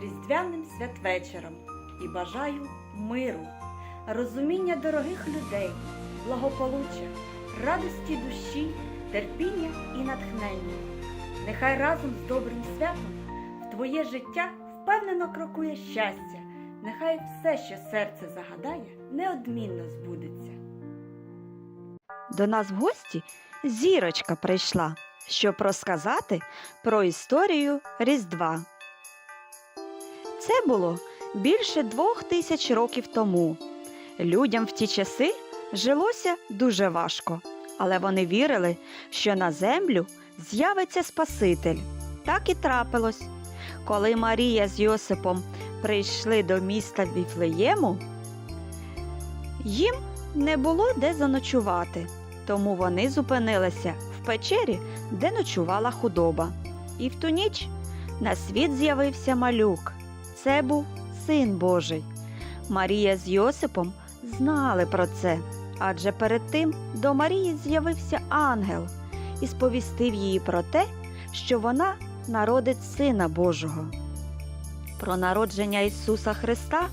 різдвяним святвечором і бажаю миру, розуміння дорогих людей, благополуччя, радості душі, терпіння і натхнення. Нехай разом з добрим святом в твоє життя впевнено крокує щастя. Нехай все, що серце загадає, неодмінно збудеться. До нас в гості зірочка прийшла, щоб розказати про історію Різдва. Це було більше двох тисяч років тому. Людям в ті часи жилося дуже важко, але вони вірили, що на землю з'явиться Спаситель. Так і трапилось. Коли Марія з Йосипом прийшли до міста Віфлеєму, їм не було де заночувати, тому вони зупинилися печері, де ночувала худоба. І в ту ніч на світ з'явився малюк. Це був син Божий. Марія з Йосипом знали про це, адже перед тим до Марії з'явився ангел і сповістив її про те, що вона народить Сина Божого. Про народження Ісуса Христа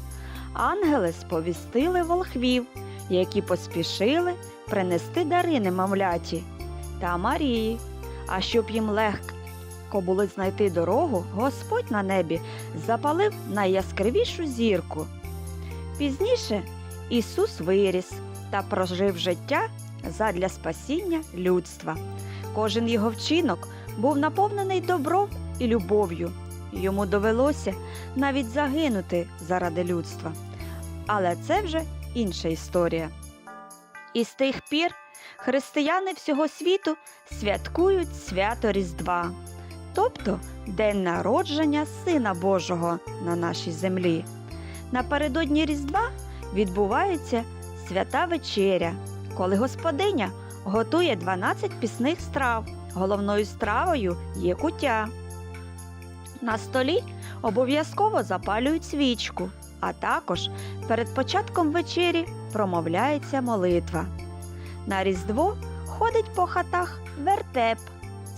ангели сповістили волхвів, які поспішили принести дари немовляті та Марії. А щоб їм легко було знайти дорогу, Господь на небі запалив найяскравішу зірку. Пізніше Ісус виріс та прожив життя задля спасіння людства. Кожен його вчинок був наповнений добром і любов'ю. Йому довелося навіть загинути заради людства. Але це вже інша історія. І з тих пір християни всього світу святкують свято Різдва, тобто День народження Сина Божого на нашій землі. Напередодні Різдва відбувається свята вечеря, коли господиня готує 12 пісних страв. Головною стравою є куття. На столі обов'язково запалюють свічку, а також перед початком вечері промовляється молитва. На Різдво ходить по хатах вертеп.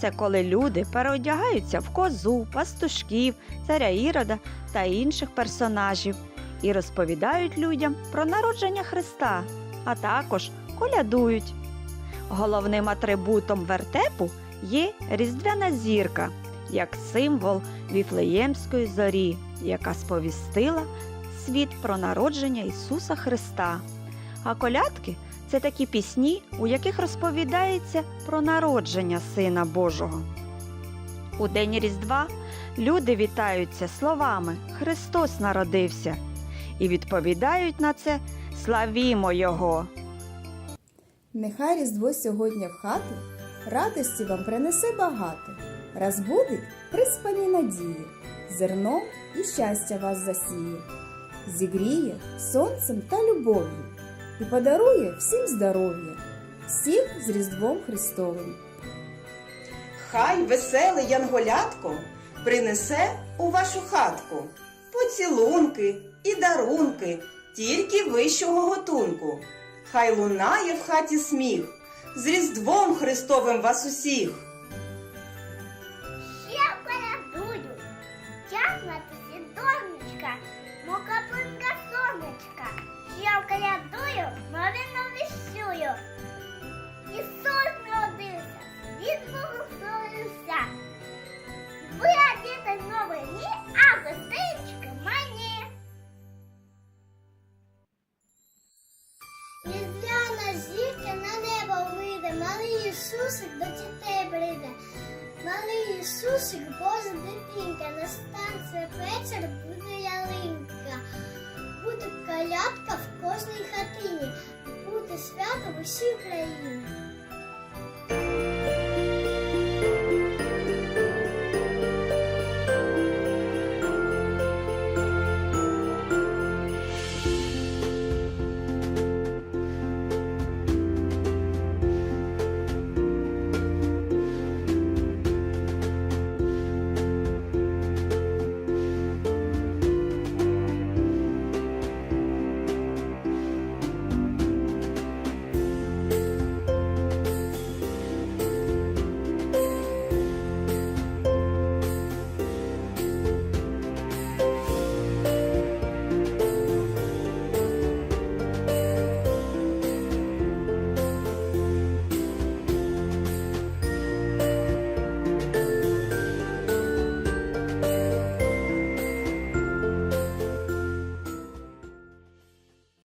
Це коли люди переодягаються в козу, пастушків, царя Ірода та інших персонажів і розповідають людям про народження Христа, а також колядують. Головним атрибутом вертепу є різдвяна зірка, як символ Віфлеємської зорі, яка сповістила світ про народження Ісуса Христа. А колядки це такі пісні, у яких розповідається про народження Сина Божого. У день Різдва люди вітаються словами Христос народився і відповідають на це Славімо Його! Нехай Різдво сьогодні в хату радості вам принесе багато, розбудить приспані надії, зерном і щастя вас засіє, зігріє сонцем та любов'ю і подарує всім здоров'я, всіх з Різдвом Христовим. Хай веселе янголятко принесе у вашу хатку поцілунки і дарунки, тільки вищого готунку. Хай лунає в хаті сміх, з Різдвом Христовим вас усіх. Малий Ісусик, Божа дитинка, на станції вечір буде ялинка. Буде колядка в кожній хатині, буде свято в усій Україні.